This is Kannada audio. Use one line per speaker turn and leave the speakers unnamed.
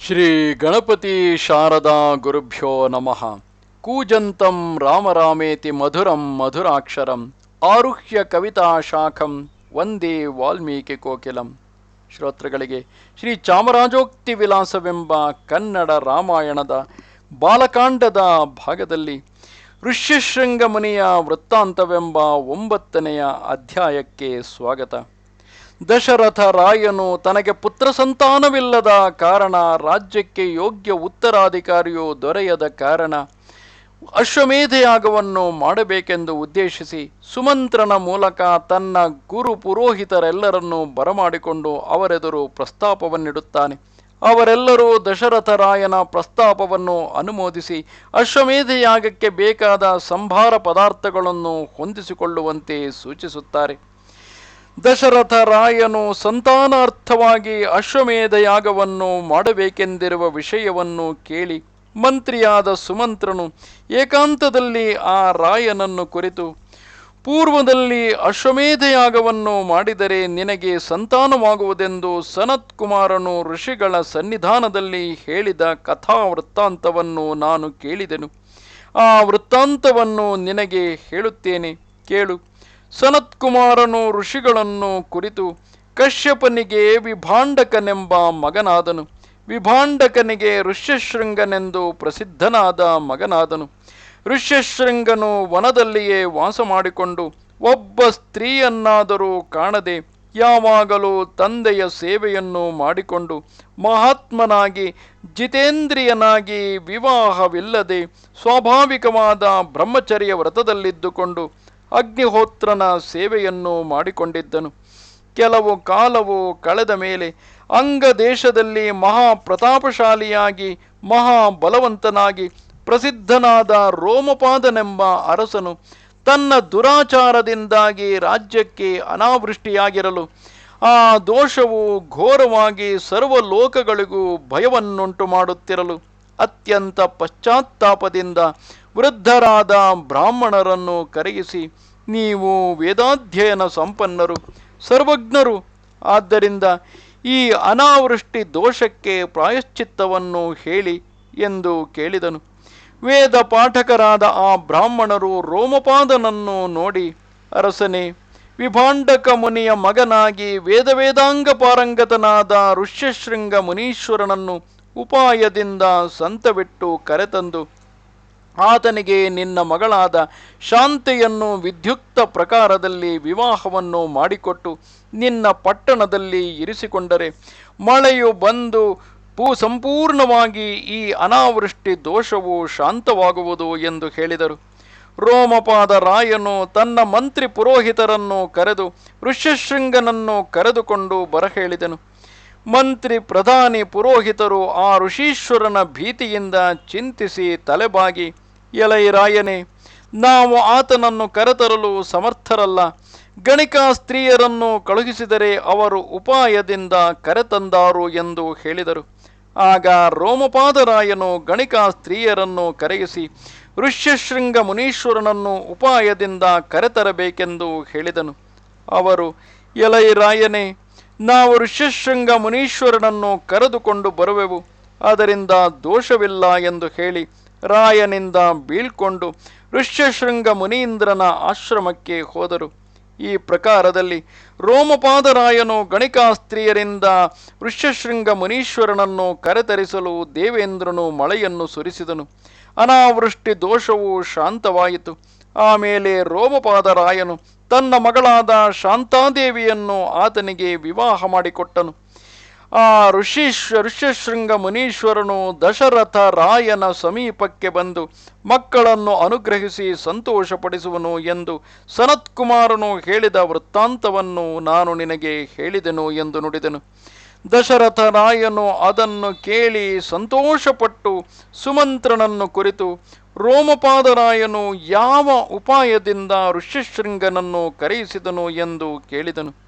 ಶ್ರೀ ಗಣಪತಿ ಶಾರದಾ ಗುರುಭ್ಯೋ ನಮಃ. ಕೂಜಂತಂ ರಾಮರಾಮೇತಿ ಮಧುರಂ ಮಧುರಾಕ್ಷರಂ. ಆರುಹ್ಯ ಕವಿತಾ ಶಾಖಂ. ವಂದೇ ವಾಲ್ಮೀಕಿ ಕೋಕಿಲಂ. ಶ್ರೋತೃಗಳಿಗೆ, ಶ್ರೀ ಚಾಮರಾಜೋಕ್ತಿ ವಿಲಾಸವೆಂಬ ಕನ್ನಡ ರಾಮಾಯಣದ ಬಾಲಕಾಂಡದ ಭಾಗದಲ್ಲಿ ಋಷ್ಯಶೃಂಗ ಮುನಿಯ ವೃತ್ತಾಂತವೆಂಬ ಒಂಬತ್ತನೆಯ ಅಧ್ಯಾಯಕ್ಕೆ ಸ್ವಾಗತ. ದಶರಥ ರಾಯನು ತನಗೆ ಪುತ್ರ ಸಂತಾನವಿಲ್ಲದ ಕಾರಣ ರಾಜ್ಯಕ್ಕೆ ಯೋಗ್ಯ ಉತ್ತರಾಧಿಕಾರಿಯು ದೊರೆಯದ ಕಾರಣ ಅಶ್ವಮೇಧಯಾಗವನ್ನು ಮಾಡಬೇಕೆಂದು ಉದ್ದೇಶಿಸಿ ಸುಮಂತ್ರನ ಮೂಲಕ ತನ್ನ ಗುರು ಪುರೋಹಿತರೆಲ್ಲರನ್ನೂ ಬರಮಾಡಿಕೊಂಡು ಅವರೆದುರು ಪ್ರಸ್ತಾಪವನ್ನಿಡುತ್ತಾನೆ. ಅವರೆಲ್ಲರೂ ದಶರಥರಾಯನ ಪ್ರಸ್ತಾಪವನ್ನು ಅನುಮೋದಿಸಿ ಅಶ್ವಮೇಧಯಾಗಕ್ಕೆ ಬೇಕಾದ ಸಂಭಾರ ಪದಾರ್ಥಗಳನ್ನು ಹೊಂದಿಸಿಕೊಳ್ಳುವಂತೆ ಸೂಚಿಸುತ್ತಾರೆ. ದಶರಥ ರಾಯನು ಸಂತಾನಾರ್ಥವಾಗಿ ಅಶ್ವಮೇಧ ಯಾಗವನ್ನು ಮಾಡಬೇಕೆಂದಿರುವ ವಿಷಯವನ್ನು ಕೇಳಿ ಮಂತ್ರಿಯಾದ ಸುಮಂತ್ರನು ಏಕಾಂತದಲ್ಲಿ ಆ ರಾಯನನ್ನು ಕುರಿತು, ಪೂರ್ವದಲ್ಲಿ ಅಶ್ವಮೇಧ ಯಾಗವನ್ನು ಮಾಡಿದರೆ ನಿನಗೆ ಸಂತಾನವಾಗುವುದೆಂದು ಸನತ್ ಕುಮಾರನು ಋಷಿಗಳ ಸನ್ನಿಧಾನದಲ್ಲಿ ಹೇಳಿದ ಕಥಾ ವೃತ್ತಾಂತವನ್ನು ನಾನು ಕೇಳಿದೆನು. ಆ ವೃತ್ತಾಂತವನ್ನು ನಿನಗೆ ಹೇಳುತ್ತೇನೆ. ಕೇಳು. ಸನತ್ಕುಮಾರನು ಋಷಿಗಳನ್ನು ಕುರಿತು, ಕಶ್ಯಪನಿಗೆ ವಿಭಾಂಡಕನೆಂಬ ಮಗನಾದನು. ವಿಭಾಂಡಕನಿಗೆ ಋಷ್ಯಶೃಂಗನೆಂದು ಪ್ರಸಿದ್ಧನಾದ ಮಗನಾದನು. ಋಷ್ಯಶೃಂಗನು ವನದಲ್ಲಿಯೇ ವಾಸ ಮಾಡಿಕೊಂಡು, ಒಬ್ಬ ಸ್ತ್ರೀಯನ್ನಾದರೂ ಕಾಣದೆ ಯಾವಾಗಲೂ ತಂದೆಯ ಸೇವೆಯನ್ನು ಮಾಡಿಕೊಂಡು, ಮಹಾತ್ಮನಾಗಿ, ಜಿತೇಂದ್ರಿಯನಾಗಿ ವಿವಾಹವಿಲ್ಲದೆ ಸ್ವಾಭಾವಿಕವಾದ ಬ್ರಹ್ಮಚರ್ಯ ವ್ರತದಲ್ಲಿದ್ದುಕೊಂಡು ಅಗ್ನಿಹೋತ್ರನ ಸೇವೆಯನ್ನು ಮಾಡಿಕೊಂಡಿದ್ದನು. ಕೆಲವು ಕಾಲವು ಕಳೆದ ಮೇಲೆ ಅಂಗ ದೇಶದಲ್ಲಿ ಮಹಾ ಪ್ರತಾಪಶಾಲಿಯಾಗಿ ಮಹಾ ಬಲವಂತನಾಗಿ ಪ್ರಸಿದ್ಧನಾದ ರೋಮಪಾದನೆಂಬ ಅರಸನು ತನ್ನ ದುರಾಚಾರದಿಂದಾಗಿ ರಾಜ್ಯಕ್ಕೆ ಅನಾವೃಷ್ಟಿಯಾಗಿರಲು, ಆ ದೋಷವು ಘೋರವಾಗಿ ಸರ್ವ ಲೋಕಗಳಿಗೂ ಭಯವನ್ನುಂಟು ಮಾಡುತ್ತಿರಲು ಅತ್ಯಂತ ಪಶ್ಚಾತ್ತಾಪದಿಂದ ವೃದ್ಧರಾದ ಬ್ರಾಹ್ಮಣರನ್ನು ಕರಗಿಸಿ ನೀವು ವೇದಾಧ್ಯಯನ ಸಂಪನ್ನರು, ಸರ್ವಜ್ಞರು. ಆದ್ದರಿಂದ ಈ ಅನಾವೃಷ್ಟಿ ದೋಷಕ್ಕೆ ಪ್ರಾಯಶ್ಚಿತ್ತವನ್ನು ಹೇಳಿ ಎಂದು ಕೇಳಿದನು. ವೇದ ಪಾಠಕರಾದ ಆ ಬ್ರಾಹ್ಮಣರು ರೋಮಪಾದನನ್ನು ನೋಡಿ, ಅರಸನೆ, ವಿಭಾಂಡಕ ಮುನಿಯ ಮಗನಾಗಿ ವೇದ ವೇದಾಂಗ ಪಾರಂಗತನಾದ ಋಷ್ಯಶೃಂಗ ಮುನೀಶ್ವರನನ್ನು ಉಪಾಯದಿಂದ ಸಂತವಿಟ್ಟು ಕರೆತಂದು ಆತನಿಗೆ ನಿನ್ನ ಮಗಳಾದ ಶಾಂತಿಯನ್ನು ವಿದ್ಯುಕ್ತ ಪ್ರಕಾರದಲ್ಲಿ ವಿವಾಹವನ್ನು ಮಾಡಿಕೊಟ್ಟು ನಿನ್ನ ಪಟ್ಟಣದಲ್ಲಿ ಇರಿಸಿಕೊಂಡರೆ ಮಳೆಯು ಬಂದು ಪೂ ಸಂಪೂರ್ಣವಾಗಿ ಈ ಅನಾವೃಷ್ಟಿ ದೋಷವು ಶಾಂತವಾಗುವುದು ಎಂದು ಹೇಳಿದರು. ರೋಮಪಾದ ರಾಯನು ತನ್ನ ಮಂತ್ರಿ ಪುರೋಹಿತರನ್ನು ಕರೆದು ಋಷ್ಯಶೃಂಗನನ್ನು ಕರೆದುಕೊಂಡು ಬರಹೇಳಿದನು. ಮಂತ್ರಿ ಪ್ರಧಾನಿ ಪುರೋಹಿತರು ಆ ಋಷೀಶ್ವರನ ಭೀತಿಯಿಂದ ಚಿಂತಿಸಿ ತಲೆಬಾಗಿ ಎಲೈ ರಾಯನೇ ನಾವು ಆತನನ್ನು ಕರೆತರಲು ಸಮರ್ಥರಲ್ಲ. ಗಣಿಕಾ ಸ್ತ್ರೀಯರನ್ನು ಕಳುಹಿಸಿದರೆ ಅವರು ಉಪಾಯದಿಂದ ಕರೆತಂದಾರು ಎಂದು ಹೇಳಿದರು. ಆಗ ರೋಮಪಾದರಾಯನು ಗಣಿಕಾ ಸ್ತ್ರೀಯರನ್ನು ಕರೆಯಿಸಿ, ಋಷ್ಯಶೃಂಗ ಮುನೀಶ್ವರನನ್ನು ಉಪಾಯದಿಂದ ಕರೆತರಬೇಕೆಂದು ಹೇಳಿದನು. ಅವರು ಎಲೈ ರಾಯನೇ ನಾವು ಋಷ್ಯಶೃಂಗ ಮುನೀಶ್ವರನನ್ನು ಕರೆದುಕೊಂಡು ಬರುವೆವು, ಅದರಿಂದ ದೋಷವಿಲ್ಲ ಎಂದು ಹೇಳಿ ರಾಯನಿಂದ ಬೀಳ್ಕೊಂಡು ಋಷ್ಯಶೃಂಗ ಮುನೀಂದ್ರನ ಆಶ್ರಮಕ್ಕೆ ಹೋದರು. ಈ ಪ್ರಕಾರದಲ್ಲಿ ರೋಮಪಾದರಾಯನು ಗಣಿಕಾಸ್ತ್ರೀಯರಿಂದ ಋಷ್ಯಶೃಂಗ ಮುನೀಶ್ವರನನ್ನು ಕರೆತರಿಸಲು ದೇವೇಂದ್ರನು ಮಳೆಯನ್ನು ಸುರಿಸಿದನು. ಅನಾವೃಷ್ಟಿ ದೋಷವು ಶಾಂತವಾಯಿತು. ಆಮೇಲೆ ರೋಮಪಾದರಾಯನು ತನ್ನ ಮಗಳಾದ ಶಾಂತಾದೇವಿಯನ್ನು ಆತನಿಗೆ ವಿವಾಹ ಮಾಡಿಕೊಟ್ಟನು. ಆ ಋಷೀಶ್ ಋಷ್ಯಶೃಂಗ ಮುನೀಶ್ವರನು ದಶರಥ ರಾಯನ ಸಮೀಪಕ್ಕೆ ಬಂದು ಮಕ್ಕಳನ್ನು ಅನುಗ್ರಹಿಸಿ ಸಂತೋಷಪಡಿಸುವನು ಎಂದು ಸನತ್ಕುಮಾರನು ಹೇಳಿದ ವೃತ್ತಾಂತವನ್ನು ನಾನು ನಿನಗೆ ಹೇಳಿದೆನು ಎಂದು ನುಡಿದನು. ದಶರಥ ರಾಯನು ಅದನ್ನು ಕೇಳಿ ಸಂತೋಷಪಟ್ಟು ಸುಮಂತ್ರನನ್ನು ಕುರಿತು ರೋಮಪಾದರಾಯನು ಯಾವ ಉಪಾಯದಿಂದ ಋಷ್ಯಶೃಂಗನನ್ನು ಕರೆಯಿಸಿದನು? ಎಂದು ಕೇಳಿದನು.